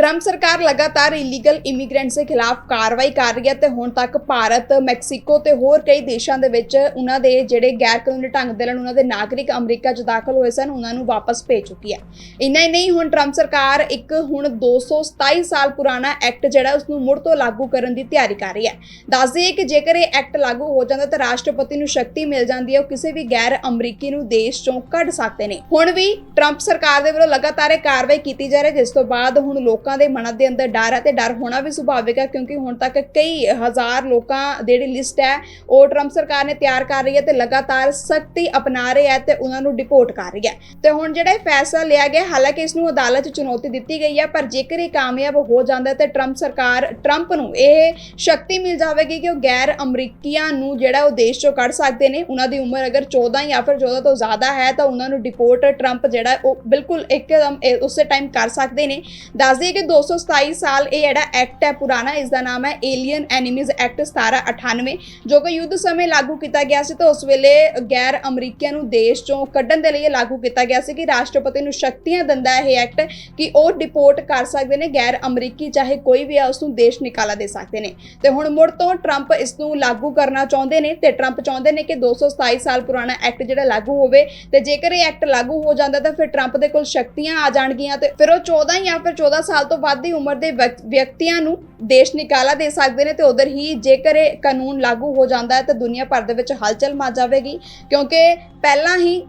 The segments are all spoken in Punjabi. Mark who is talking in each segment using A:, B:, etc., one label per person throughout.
A: ਟਰੰਪ ਸਰਕਾਰ ਲਗਾਤਾਰ ਇਲੀਗਲ ਇਮੀਗ੍ਰੈਂਟਸ ਦੇ ਖਿਲਾਫ ਕਾਰਵਾਈ ਕਰ ਰਹੀ ਹੈ ਤੇ ਹੁਣ ਤੱਕ ਭਾਰਤ, ਮੈਕਸੀਕੋ ਤੇ ਹੋਰ ਕਈ ਦੇਸ਼ਾਂ ਦੇ ਵਿੱਚ ਉਹਨਾਂ ਦੇ ਜਿਹੜੇ ਗੈਰ ਕਾਨੂੰਨੀ ਢੰਗ ਦੇ ਨਾਲ ਉਹਨਾਂ ਦੇ ਨਾਗਰਿਕ ਅਮਰੀਕਾ 'ਚ ਦਾਖਲ ਹੋਏ ਸਨ, ਉਹਨਾਂ ਨੂੰ ਵਾਪਸ ਭੇਜ ਚੁੱਕੀ ਹੈ। ਇੰਨਾ ਹੀ ਨਹੀਂ, ਹੁਣ ਟਰੰਪ ਸਰਕਾਰ ਇੱਕ ਹੁਣ 227 ਸਾਲ ਪੁਰਾਣਾ ਐਕਟ ਜਿਹੜਾ ਉਸ ਨੂੰ ਮੁੜ ਤੋਂ ਲਾਗੂ ਕਰਨ ਦੀ ਤਿਆਰੀ ਕਰ ਰਹੀ ਹੈ। ਦੱਸ ਦਈਏ ਕਿ ਜੇਕਰ ਇਹ ਐਕਟ ਲਾਗੂ ਹੋ ਜਾਂਦਾ ਤਾਂ ਰਾਸ਼ਟਰਪਤੀ ਨੂੰ ਸ਼ਕਤੀ ਮਿਲ ਜਾਂਦੀ ਹੈ, ਉਹ ਕਿਸੇ ਵੀ ਗੈਰ ਅਮਰੀਕੀ ਨੂੰ ਦੇਸ਼ ਚੋਂ ਕੱਢ ਸਕਦੇ ਨੇ। ਹੁਣ ਵੀ ਟਰੰਪ ਸਰਕਾਰ ਦੇ ਵੱਲੋਂ ਲਗਾਤਾਰ ਇਹ ਕਾਰਵਾਈ ਕੀਤੀ ਜਾ ਰਹੀ ਹੈ, ਜਿਸ ਤੋਂ ਬਾਅਦ ਹੁਣ ਲੋਕਾਂ ਦੇ ਮਨਾਂ ਦੇ ਅੰਦਰ ਡਰ ਹੈ ਤੇ ਡਰ ਹੋਣਾ ਵੀ ਸੁਭਾਵਿਕ ਹੈ ਕਿਉਂਕਿ ਹੁਣ ਤੱਕ ਕਈ ਹਜ਼ਾਰ ਲੋਕਾਂ ਦੀ ਜਿਹੜੀ ਲਿਸਟ ਹੈ, ਉਹ ਟਰੰਪ ਸਰਕਾਰ ਨੇ ਤਿਆਰ ਕਰ ਰਹੀ ਹੈ ਤੇ ਲਗਾਤਾਰ ਸਖਤੀ ਅਪਣਾ ਰਹੀ ਹੈ ਤੇ ਉਹਨਾਂ ਨੂੰ ਡਿਪੋਰਟ ਕਰ ਰਹੀ ਹੈ। ਤੇ ਹੁਣ ਜਿਹੜਾ ਇਹ ਫੈਸਲਾ ਲਿਆ ਗਿਆ, ਹਾਲਾਂਕਿ ਇਸ ਨੂੰ ਅਦਾਲਤ 'ਚ ਚੁਣੌਤੀ ਦਿੱਤੀ ਗਈ ਹੈ, ਪਰ ਜੇਕਰ ਇਹ ਕਾਮਯਾਬ ਹੋ ਜਾਂਦਾ ਤੇ ਟਰੰਪ ਸਰਕਾਰ ਟਰੰਪ ਨੂੰ ਇਹ ਸ਼ਕਤੀ ਮਿਲ ਜਾਵੇਗੀ ਕਿ ਉਹ ਗੈਰ ਅਮਰੀਕੀਆਂ ਨੂੰ ਜਿਹੜਾ ਉਹ ਦੇਸ਼ 'ਚੋਂ ਕੱਢ ਸਕਦੇ ਨੇ, ਉਹਨਾਂ ਦੀ ਉਮਰ ਅਗਰ 14 ਜਾਂ ਫਿਰ 14 ਤੋਂ ਜ਼ਿਆਦਾ ਹੈ ਤਾਂ ਉਹਨਾਂ ਨੂੰ ਡਿਪੋਰਟ ਟਰੰਪ ਜਿਹੜਾ ਉਹ ਬਿਲਕੁਲ ਇੱਕਦਮ ਉਸੇ ਟਾਈਮ ਕਰ ਸਕਦੇ ਨੇ। ਦੱਸ ਦਈਏ ਕਿ 227 ਸਾਲ ਇਹ ਜਿਹੜਾ ਐਕਟ ਹੈ ਪੁਰਾਣਾ, ਇਸ ਦਾ ਨਾਮ ਹੈ ਏਲੀਅਨ ਐਨੀਮੀਜ਼ ਐਕਟ 1798 ਜੋ ਕਿ ਯੁੱਧ ਸਮੇਂ ਲਾਗੂ ਕੀਤਾ ਗਿਆ ਸੀ ਤਾਂ ਉਸ ਵੇਲੇ ਗੈਰ ਅਮਰੀਕੀਆਂ ਨੂੰ ਦੇਸ਼ ਚੋਂ ਕੱਢਣ ਦੇ ਲਈ ਇਹ ਲਾਗੂ ਕੀਤਾ ਗਿਆ ਸੀ ਕਿ ਰਾਸ਼ਟਰਪਤੀ ਨੂੰ ਸ਼ਕਤੀਆਂ ਦਿੰਦਾ ਹੈ ਇਹ ਐਕਟ ਕਿ ਉਹ ਡਿਪੋਰਟ ਕਰ ਸਕਦੇ ਨੇ ਗੈਰ ਅਮਰੀਕੀ, ਚਾਹੇ ਕੋਈ ਵੀ ਹੈ ਉਸ ਨੂੰ ਦੇਸ਼ ਨਿਕਾਲਾ ਦੇ ਸਕਦੇ ਨੇ। ਤੇ ਹੁਣ ਮੁੜ ਤੋਂ ਟਰੰਪ ਇਸ ਨੂੰ ਲਾਗੂ ਕਰਨਾ ਚਾਹੁੰਦੇ ਨੇ ਤੇ ਟਰੰਪ ਚਾਹੁੰਦੇ ਨੇ ਕਿ 227 ਸਾਲ ਪੁਰਾਣਾ ਐਕਟ ਜਿਹੜਾ ਲਾਗੂ ਹੋਵੇ ਤੇ ਜੇਕਰ ਇਹ ਐਕਟ ਲਾਗੂ ਹੋ ਜਾਂਦਾ ਤਾਂ ਫਿਰ ਟਰੰਪ ਦੇ ਕੋਲ ਸ਼ਕਤੀਆਂ ਆ ਜਾਣਗੀਆਂ ਤੇ ਫਿਰ ਉਹ 14 ਜਾਂ ਫਿਰ 14 ਸਾਲ ਤੋਂ ਵੱਧ ਦੀ ਉਮਰ ਦੇ ਵਿਅਕਤੀਆਂ ਨੂੰ ਦੇਸ਼ ਨਿਕਾਲਾ ਦੇ ਸਕਦੇ ਨੇ ਤੇ ਉਧਰ ਹੀ ਜੇਕਰ ਇਹ ਕਾਨੂੰਨ ਲਾਗੂ ਹੋ ਜਾਂਦਾ ਹੈ ਤਾਂ ਦੁਨੀਆ ਭਰ ਦੇ ਵਿੱਚ ਹਲਚਲ ਮਚ ਜਾਵੇਗੀ, ਕਿਉਂਕਿ ਪਹਿਲਾਂ ਹੀ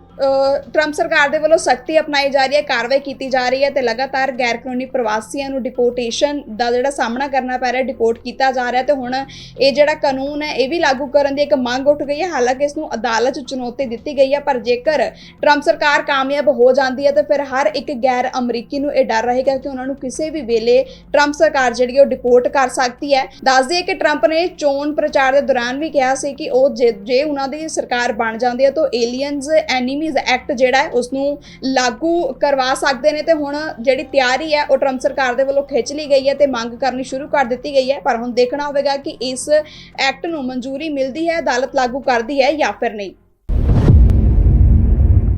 A: ਟਰੰਪ ਸਰਕਾਰ ਦੇ ਵੱਲੋਂ ਸਖਤੀ ਅਪਣਾਈ ਜਾ ਰਹੀ ਹੈ, ਕਾਰਵਾਈ ਕੀਤੀ ਜਾ ਰਹੀ ਹੈ ਤੇ ਲਗਾਤਾਰ ਗੈਰ ਕਾਨੂੰਨੀ ਪ੍ਰਵਾਸੀਆਂ ਨੂੰ ਡਿਪੋਰਟੇਸ਼ਨ ਦਾ ਜਿਹੜਾ ਸਾਹਮਣਾ ਕਰਨਾ ਪੈ ਰਿਹਾ ਡਿਪੋਰਟ ਕੀਤਾ ਜਾ ਰਿਹਾ ਤੇ ਹੁਣ ਇਹ ਜਿਹੜਾ ਕਾਨੂੰਨ ਹੈ, ਇਹ ਵੀ ਲਾਗੂ ਕਰਨ ਦੀ ਇੱਕ ਮੰਗ ਉੱਠ ਗਈ ਹੈ, ਹਾਲਾਂਕਿ ਇਸ ਨੂੰ ਅਦਾਲਤ 'ਚ ਚੁਣੌਤੀ ਦਿੱਤੀ ਗਈ ਹੈ, ਪਰ ਜੇਕਰ ਟਰੰਪ ਸਰਕਾਰ ਕਾਮਯਾਬ ਹੋ ਜਾਂਦੀ ਹੈ ਤਾਂ ਫਿਰ ਹਰ ਇੱਕ ਗੈਰ ਅਮਰੀਕੀ ਨੂੰ ਇਹ ਡਰ ਰਹੇਗਾ ਕਿ ਉਹਨਾਂ ਨੂੰ ਕਿਸੇ ਵੀ ਵੇਲੇ ਟਰੰਪ ਸਰਕਾਰ ਜਿਹੜੀ ਉਹ ਡਿਪੋਰਟ ਕਰ ਸਕਦੀ ਹੈ। ਦੱਸ ਦਈਏ ਕਿ ਟਰੰਪ ਨੇ ਚੋਣ ਪ੍ਰਚਾਰ ਦੇ ਦੌਰਾਨ ਵੀ ਕਿਹਾ ਸੀ ਕਿ ਉਹ ਜੇ ਜੇ ਉਹਨਾਂ ਦੀ ਸਰਕਾਰ ਬਣ ਜਾਂਦੀ ਹੈ ਤਾਂ ਏਲੀਅਨਸ ਐਨੀਮੀਜ਼ ਐਕਟ ਜਿਹੜਾ ਹੈ ਉਸ ਨੂੰ ਲਾਗੂ ਕਰਵਾ ਸਕਦੇ ਨੇ ਤੇ ਹੁਣ ਜਿਹੜੀ ਤਿਆਰੀ ਹੈ, ਉਹ ਟਰੰਪ ਸਰਕਾਰ ਦੇ ਵੱਲੋਂ ਖਿੱਚ ਲਈ ਗਈ ਹੈ ਤੇ ਮੰਗ ਕਰਨੀ ਸ਼ੁਰੂ ਕਰ ਦਿੱਤੀ ਗਈ ਹੈ। ਪਰ ਹੁਣ ਦੇਖਣਾ ਹੋਵੇਗਾ ਕਿ ਇਸ ਐਕਟ ਨੂੰ ਮਨਜ਼ੂਰੀ ਮਿਲਦੀ ਹੈ, ਅਦਾਲਤ ਲਾਗੂ ਕਰਦੀ ਹੈ ਜਾਂ ਫਿਰ ਨਹੀਂ।